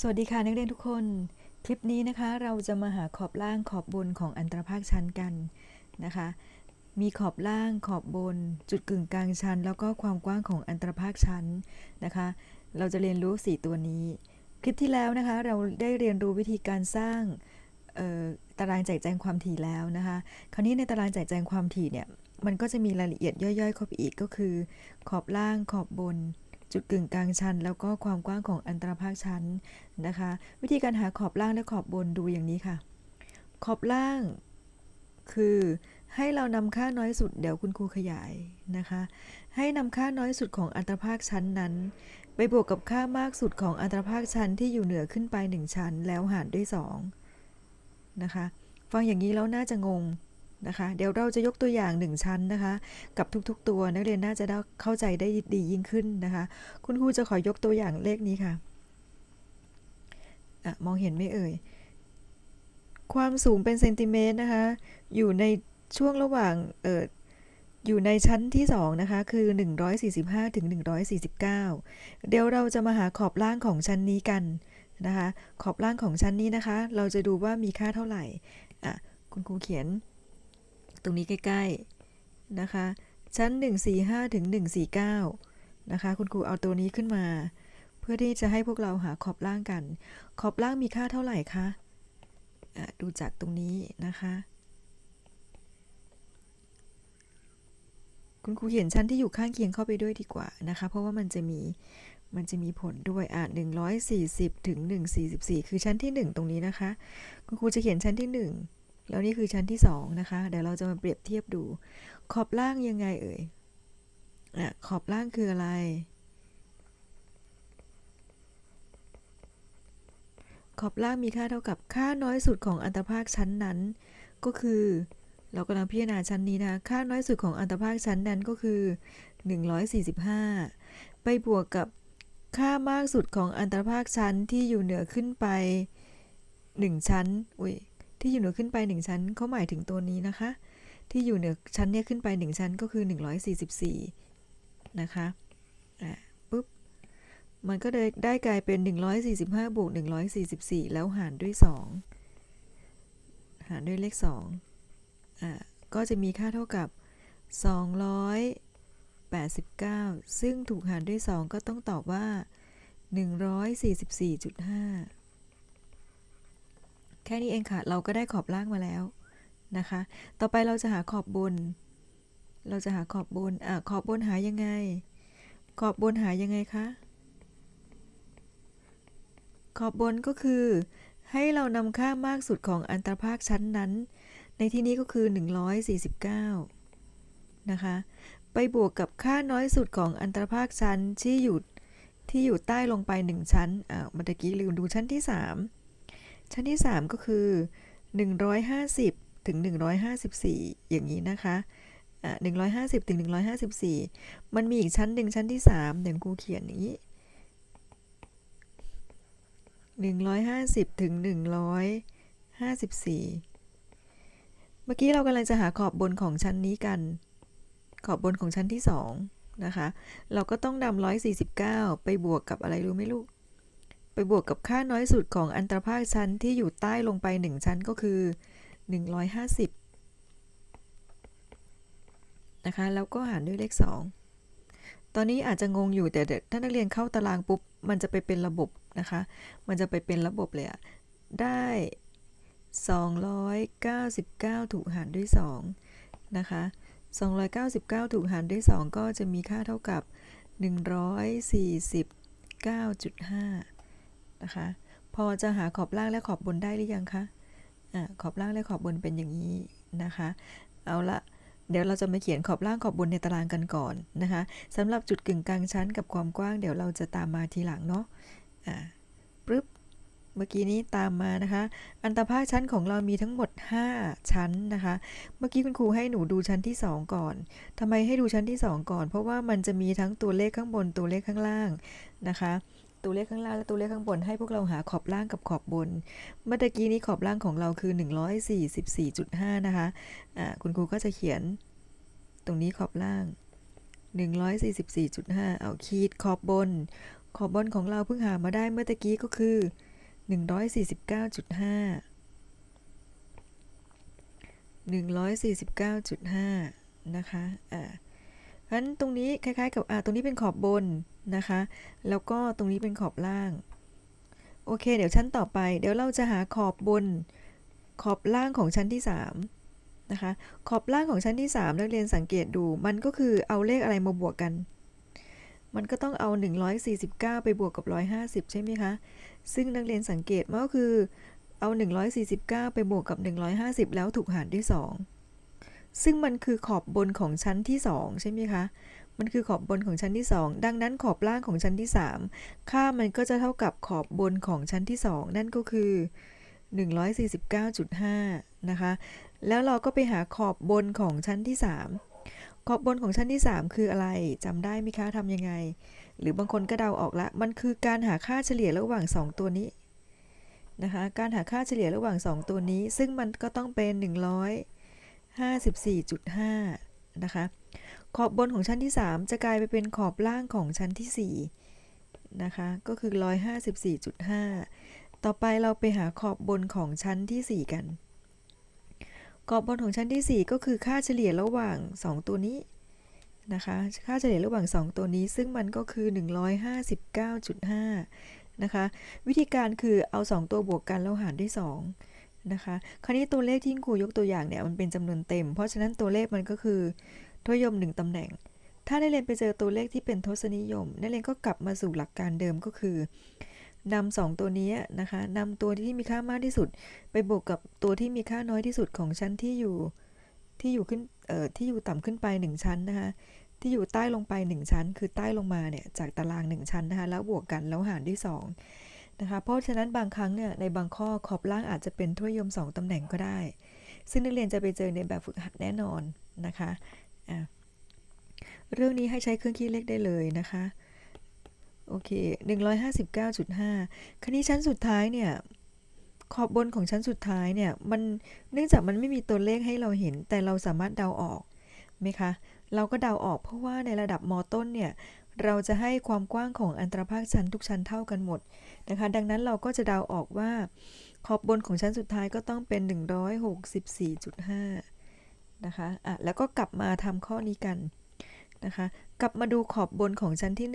สวัสดีค่ะนักเรียนทุกคน คลิปนี้นะคะเราจะมาหาขอบล่างขอบบนของอันตรภาคชั้นกันนะคะ มีขอบล่างขอบบน จุดกึ่งกลางชั้น แล้วก็ความกว้างของอันตรภาคชั้นนะคะ เราจะเรียนรู้ 4 ตัวนี้ คลิปที่แล้วนะคะเราได้เรียนรู้วิธีการสร้างตารางแจกแจงความถี่แล้วนะคะ คราวนี้ในตารางแจกแจงความถี่เนี่ยมันก็จะมีรายละเอียดย่อยๆเข้าไปอีกก็คือ ขอบล่างขอบบน จุดกึ่งกลางชั้น แล้วก็ความกว้างของอันตรภาคชั้นนะคะ วิธีการหาขอบล่างและขอบบนดูอย่างนี้ค่ะ ขอบล่างคือให้เรานำค่าน้อยสุดเดี๋ยวคุณครูขยายนะคะ ให้นำค่าน้อยสุดของอันตรภาคชั้นนั้น ไปบวกกับค่ามากสุดของอันตรภาคชั้นที่อยู่เหนือขึ้นไป 1 ชั้น แล้วหารด้วย2นะคะ ฟังอย่างนี้แล้วน่าจะงง นะคะ เดี๋ยวเราจะยกตัวอย่าง 1 ชั้นนะคะ กับทุกๆ ตัวนักเรียนน่าจะได้เข้าใจได้ดียิ่งขึ้นนะคะ คุณครูจะขอยกตัวอย่างเลขนี้ค่ะอะมองเห็นไหมเอ่ย ความสูงเป็นเซนติเมตรนะคะ อยู่ในช่วงระหว่างเอออยู่ในชั้นที่ 2 นะคะ คือ 145ถึง149 เดี๋ยวเราจะมาหาขอบล่างของชั้นนี้กันนะคะ ขอบล่างของชั้นนี้นะคะ เราจะดูว่ามีค่าเท่าไหร่อะคุณครูเขียน ตรงนี้ใกล้ๆนะคะ ชั้น 145 ถึง 149 นะคะ คุณครูเอาตัวนี้ขึ้นมา เพื่อที่จะให้พวกเราหาขอบล่างกัน ขอบล่างมีค่าเท่าไหร่คะดูจากตรงนี้นะคะ คุณครูเขียนชั้นที่อยู่ข้างเคียงเข้าไปด้วยดีกว่านะคะ เพราะว่ามันจะมีมันจะมีผลด้วย อะ140 ถึง 144 คือชั้นที่ 1 ตรงนี้นะคะ คุณครูจะเขียนชั้นที่ 1 แล้วนี่คือชั้นที่2นะคะ เดี๋ยวเราจะมาเปรียบเทียบดู ขอบล่างยังไงเอ่ยอะขอบล่างคืออะไร ขอบล่างมีค่าเท่ากับค่าน้อยสุดของอันตรภาคชั้นนั้น ก็คือ เรากำลังพิจารณาชั้นนี้นะ ค่าน้อยสุดของอันตรภาคชั้นนั้นก็คือ 145 ไปบวกกับค่ามากสุดของอันตรภาคชั้นที่อยู่เหนือขึ้นไป 1 ชั้น อุ้ย ที่อยู่เหนือขึ้นไป 1 ชั้นเขาหมายถึงตัวนี้นะคะ ที่อยู่เหนือชั้นเนี่ยขึ้นไป 1 ชั้นก็คือ 144 นะคะอะปุ๊บ มันก็เลยได้กลายเป็น 145บวก144 แล้วหารด้วย 2 หารด้วยเลข2อะก็จะมีค่าเท่ากับ 289 ซึ่งถูกหารด้วย 2 ก็ต้องตอบว่า 144.5 แค่นี้เองค่ะ เราก็ได้ขอบล่างมาแล้วนะคะ ต่อไปเราจะหาขอบบน เราจะหาขอบบนอะขอบบนหายังไง ขอบบนหายังไงคะ ขอบบนก็คือ ให้เรานำค่ามากสุดของอันตรภาคชั้นนั้น ในที่นี้ก็คือ 149 นะคะ ไปบวกกับค่าน้อยสุดของอันตรภาคชั้นที่อยู่ที่อยู่ใต้ลงไป 1 ชั้นอ่าเมื่อกี้ลืมดูชั้นที่ 3 ชั้นที่ 3 ก็คือ 150 ถึง 154 อย่างนี้นะคะอ่า150ถึง154มันมีอีกชั้นหนึ่งชั้นที่3เดี๋ยวครูเขียนอย่างนี้150ถึง154เมื่อกี้เรากำลังจะหาขอบบนของชั้นนี้กัน ขอบบนของชั้นที่2นะคะ เราก็ต้องนำ149ไปบวกกับอะไรรู้ไหมลูก ไปบวกกับค่าน้อยสุดของอันตรภาคชั้นที่อยู่ใต้ลงไป 1 ชั้นก็คือ 150 นะคะ แล้วก็หารด้วยเลข 2 ตอนนี้อาจจะงงอยู่แต่เดี๋ยวถ้านักเรียนเข้าตารางปุ๊บ มันจะไปเป็นระบบนะคะ มันจะไปเป็นระบบเลยอะได้ 299 ถูกหารด้วย 2 นะคะ 299 ถูกหารด้วย 2 ก็จะมีค่าเท่ากับ 149.5 นะคะ พอจะหาขอบล่างและขอบบนได้หรือยังคะอะขอบล่างและขอบบนเป็นอย่างนี้นะคะ เอาละเดี๋ยวเราจะมาเขียนขอบล่างขอบบนในตารางกันก่อนนะคะสำหรับจุดกึ่งกลางชั้นกับความกว้าง เดี๋ยวเราจะตามมาทีหลังเนาะอ่าปึ๊บเมื่อกี้นี้ตามมานะคะ อันตรภาคชั้นของเรามีทั้งหมด 5 ชั้นนะคะ เมื่อกี้คุณครูให้หนูดูชั้นที่ 2 ก่อนทำไมให้ดูชั้นที่ 2 ก่อน เพราะว่ามันจะมีทั้งตัวเลขข้างบนตัวเลขข้างล่างนะคะ ตัวเลขข้างล่างและตัวเลขข้างบนให้พวกเราหาขอบล่างกับขอบบน เมื่อกี้นี้ขอบล่างของเราคือ 144.5 นะคะอ่าคุณครูก็จะเขียนตรงนี้ขอบล่าง 144.5 เอาขีดขอบบน ขอบบนของเราเพิ่งหามาได้เมื่อกี้ก็คือ1หนึ่งร้อยสี่สิบเก้าจุดห้าหนึ่งร้อยสี่สิบเก้าจุดห้านะคะ อ่า เพราะฉะนั้นตรงนี้คล้ายๆกับอ่าตรงนี้เป็นขอบบนนะคะ แล้วก็ตรงนี้เป็นขอบล่าง โอเค เดี๋ยวชั้นต่อไป เดี๋ยวเราจะหาขอบบน ขอบล่างของชั้นที่3นะคะ ขอบล่างของชั้นที่3นักเรียนสังเกตดู มันก็คือเอาเลขอะไรมาบวกกัน มันก็ต้องเอา 149 ไปบวกกับ 150 ใช่ไหมคะ ซึ่งนักเรียนสังเกตมันก็คือเอา 149 ไปบวกกับ 150 แล้วถูกหารด้วย2 ซึ่งมันคือขอบบนของชั้นที่2ใช่ไหมคะ มันคือขอบบนของชั้นที่2ดังนั้นขอบล่างของชั้นที่3ค่ามันก็จะเท่ากับขอบบนของชั้นที่2นั่นก็คือ 149.5 นะคะ แล้วเราก็ไปหาขอบบนของชั้นที่3ขอบบนของชั้นที่ 3 คืออะไรจำได้ไหมคะทำยังไง หรือบางคนก็เดาออกละ มันคือการหาค่าเฉลี่ยระหว่าง 2 ตัวนี้นะคะ การหาค่าเฉลี่ยระหว่าง 2 ตัวนี้ ซึ่งมันก็ต้องเป็น 54.5 นะคะ ขอบบนของชั้นที่ 3 จะกลายไปเป็นขอบล่างของชั้นที่ 4 นะคะ ก็คือ 154.5 ต่อไปเราไปหาขอบบนของชั้นที่ 4 กัน ขอบบนของชั้นที่ 4 ก็คือค่าเฉลี่ยระหว่าง 2 ตัวนี้นะคะ ค่าเฉลี่ยระหว่าง 2 ตัวนี้ ซึ่งมันก็คือ 159.5 นะคะ วิธีการคือเอา 2 ตัวบวกกันแล้วหารด้วย 2 นะคะ คราวนี้ตัวเลขที่ครูยกตัวอย่างเนี่ยมันเป็นจำนวนเต็ม เพราะฉะนั้นตัวเลขมันก็คือทศนิยม1ตำแหน่ง ถ้าได้เรียนไปเจอตัวเลขที่เป็นทศนิยมนักเรียนก็กลับมาสู่หลักการเดิมก็คือนำสองตัวนี้นะคะนำตัวที่มีค่ามากที่สุด ไปบวกกับตัวที่มีค่าน้อยที่สุดของชั้นที่อยู่ที่อยู่ขึ้นเอ่อที่อยู่ต่ำขึ้นไป 1 ชั้นนะคะที่อยู่ใต้ลงไป 1 ชั้น คือใต้ลงมาเนี่ยจากตาราง 1 ชั้นนะคะแล้วบวกกันแล้วหารด้วย2 นะคะเพราะฉะนั้นบางครั้งเนี่ยในบางข้อขอบล่างอาจจะเป็นทศนิยม 2 ตำแหน่งก็ได้ ซึ่งนักเรียนจะไปเจอในแบบฝึกหัดแน่นอนนะคะะเรื่องนี้ให้ใช้เครื่องคิดเลขได้เลยนะคะโอเค 159.5 คราวนี้ชั้นสุดท้ายเนี่ย ขอบบนของชั้นสุดท้ายเนี่ย มันเนื่องจากมันไม่มีตัวเลขให้เราเห็น แต่เราสามารถเดาออกไหมคะ เราก็เดาออกเพราะว่าในระดับมต้นเนี่ย เราจะให้ความกว้างของอันตรภาคชั้นทุกชั้นเท่ากันหมดนะคะ ดังนั้นเราก็จะเดาออกว่าขอบบนของชั้นสุดท้ายก็ต้องเป็น 164.5 นะคะอะแล้วก็กลับมาทำข้อนี้กันนะคะ กลับมาดูขอบบนของชั้นที่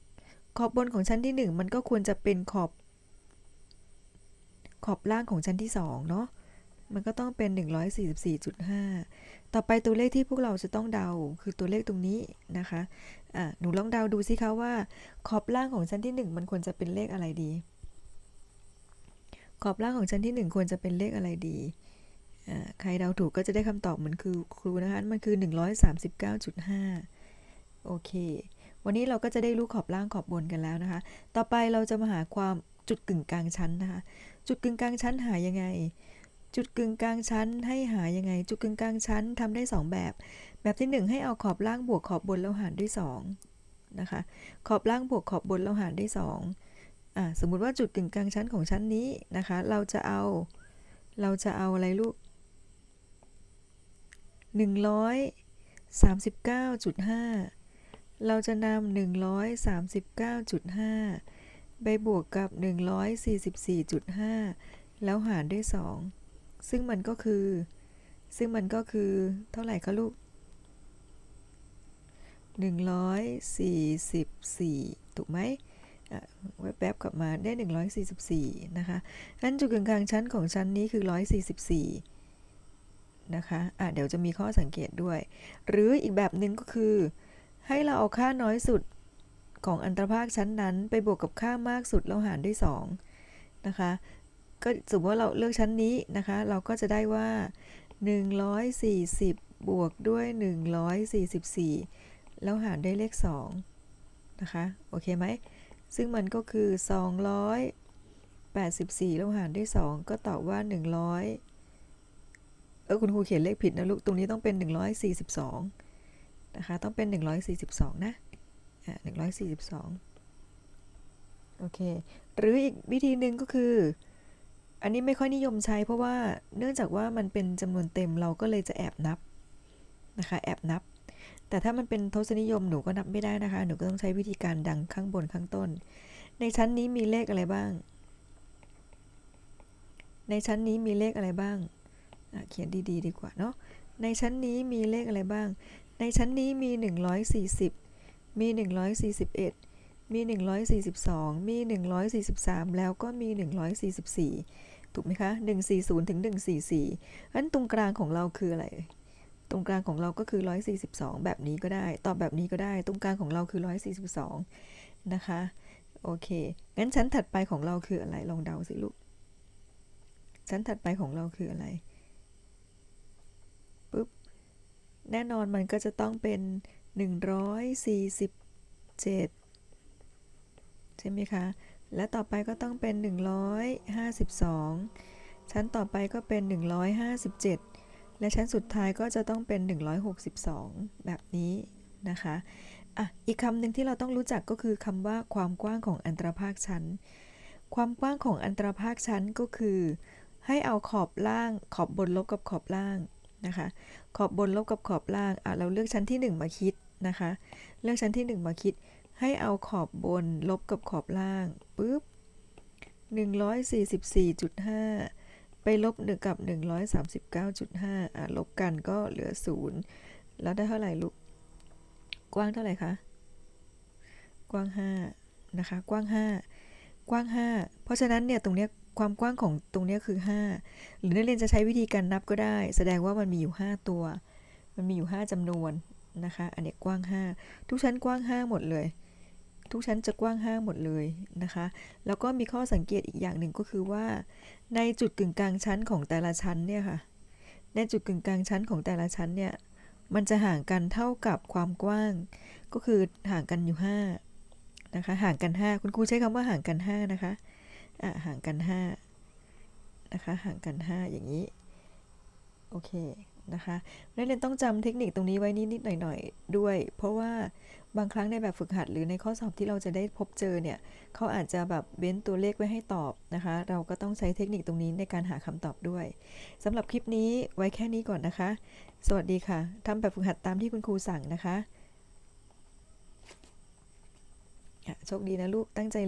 1 ขอบบนของชั้นที่ 1 มันก็ควรจะเป็นขอบ ขอบล่างของชั้นที่2เนาะ มันก็ต้องเป็น 144.5 ต่อไปตัวเลขที่พวกเราจะต้องเดาคือตัวเลขตรงนี้นะคะอะหนูลองเดาดูสิคะว่า ขอบล่างของชั้นที่ 1 มันควรจะเป็นเลขอะไรดี ขอบล่างของชั้นที่ 1 ควรจะเป็นเลขอะไรดีอ่าใครเดาถูกก็จะได้คำตอบเหมือนคือครูนะคะ มันคือ 139.5 โอเค วันนี้เราก็จะได้รู้ขอบล่างขอบบนกันแล้วนะคะ ต่อไปเราจะมาหาความจุดกึ่งกลางชั้นนะคะ จุดกึ่งกลางชั้นหายังไง จุดกึ่งกลางชั้นให้หายังไง จุดกึ่งกลางชั้นทำได้ 2 แบบ แบบที่ 1 ให้เอาขอบล่างบวกขอบบนแล้วหารด้วย2นะคะขอบล่างบวกขอบบนแล้วหารด้วย2อ่าสมมุติว่าจุดกึ่งกลางชั้นของชั้นนี้นะคะ เราจะเอาเราจะเอาอะไรลูก 139.5 เราจะนำ139.5 ไปบวกกับ 144.5 แล้วหารด้วย 2 ซึ่งมันก็คือ ซึ่งมันก็คือ เท่าไหร่คะลูก 144 ถูกไหมอะแวบกลับมาได้ 144 นะคะงั้นจุดกึ่งกลางชั้นของชั้นนี้คือ 144 นะคะอะเดี๋ยวจะมีข้อสังเกตด้วย หรืออีกแบบหนึ่งก็คือ ให้เราเอาค่าน้อยสุดของอันตรภาคชั้นนั้น ไปบวกกับค่ามากสุดแล้วหารด้วย 2 นะคะ ก็สมมติว่าเราเลือกชั้นนี้นะคะ เราก็จะได้ว่า 140 บวกด้วย 144 แล้วหารได้เลข 2 นะคะ โอเคไหม ซึ่งมันก็คือ 284 แล้วหารด้วย 2 ก็ตอบว่า 100 เออคุณครูเขียนเลขผิดนะลูก ตรงนี้ต้องเป็น 142 นะคะ ต้องเป็น 142 นะ อะ142 โอเค หรืออีกวิธีหนึ่งก็คือ อันนี้ไม่ค่อยนิยมใช้เพราะว่าเนื่องจากว่ามันเป็นจำนวนเต็มเราก็เลยจะแอบนับนะคะแอบนับ แต่ถ้ามันเป็นทศนิยมหนูก็นับไม่ได้นะคะ หนูก็ต้องใช้วิธีการดังข้างบนข้างต้น ในชั้นนี้มีเลขอะไรบ้าง ในชั้นนี้มีเลขอะไรบ้าง เขียนดีๆดีกว่าเนาะ ในชั้นนี้มีเลขอะไรบ้าง ในชั้นนี้มี 140 มี 141 มี 142 มี 143 แล้วก็มี 144 ถูกไหมคะ 140 ถึง 144อันตรงกลางของเราคืออะไร ตรงกลางของเราก็คือ 142 แบบนี้ก็ได้ ตอบแบบนี้ก็ได้ ตรงกลางของเราคือ 142 นะคะ โอเค งั้นชั้นถัดไปของเราคืออะไร ลองเดาสิลูก ชั้นถัดไปของเราคืออะไร ปุ๊บ แน่นอนมันก็จะต้องเป็น 147 ใช่ไหมคะ และต่อไปก็ต้องเป็น 152 ชั้นต่อไปก็เป็น 157 และชั้นสุดท้ายก็จะต้องเป็น 162 แบบนี้นะคะอะอีกคำหนึ่งที่เราต้องรู้จักก็คือคำว่าความกว้างของอันตรภาคชั้น ความกว้างของอันตรภาคชั้นก็คือ ให้เอาขอบล่างขอบบนลบกับขอบล่างนะคะ ขอบบนลบกับขอบล่างอะเราเลือกชั้นที่ 1 มาคิดนะคะ เลือกชั้นที่ 1 มาคิด ให้เอาขอบบนลบกับขอบล่างปุ๊บ144.5 ไปลบหนึ่งกับ 139.5อะลบกันก็เหลือ 0 แล้วได้เท่าไหร่ลูก กว้างเท่าไหร่คะ กว้าง 5 นะคะ กว้าง 5 กว้าง 5 เพราะฉะนั้นเนี่ย ตรงเนี้ยความกว้างของตรงเนี้ยคือ 5 หรือนักเรียนจะใช้วิธีการนับก็ได้ แสดงว่ามันมีอยู่ 5 ตัว มันมีอยู่ 5จำนวนนะคะ อันเนี้กว้าง 5 ทุกชั้นกว้าง 5 หมดเลย ทุกชั้นจะกว้าง5หมดเลยนะคะ แล้วก็มีข้อสังเกตอีกอย่างหนึ่งก็คือว่า ในจุดกึ่งกลางชั้นของแต่ละชั้นเนี่ยค่ะ ในจุดกึ่งกลางชั้นของแต่ละชั้นเนี่ย มันจะห่างกันเท่ากับความกว้าง ก็คือห่างกันอยู่5นะคะ ห่างกัน 5 คุณครูใช้คำว่าห่างกัน 5 นะคะ อะห่างกัน5นะคะ ห่างกัน 5 อย่างนี้ โอเค นะคะนักเรียนต้องจำเทคนิคตรงนี้ไว้นิดๆหน่อยๆด้วย เพราะว่าบางครั้งในแบบฝึกหัดหรือในข้อสอบที่เราจะได้พบเจอเนี่ยเขาอาจจะแบบเว้นตัวเลขไว้ให้ตอบนะคะ เราก็ต้องใช้เทคนิคตรงนี้ในการหาคำตอบด้วยสำหรับคลิปนี้ไว้แค่นี้ก่อนนะคะ สวัสดีค่ะทำแบบฝึกหัดตามที่คุณครูสั่งนะคะโชคดีนะลูกตั้งใจ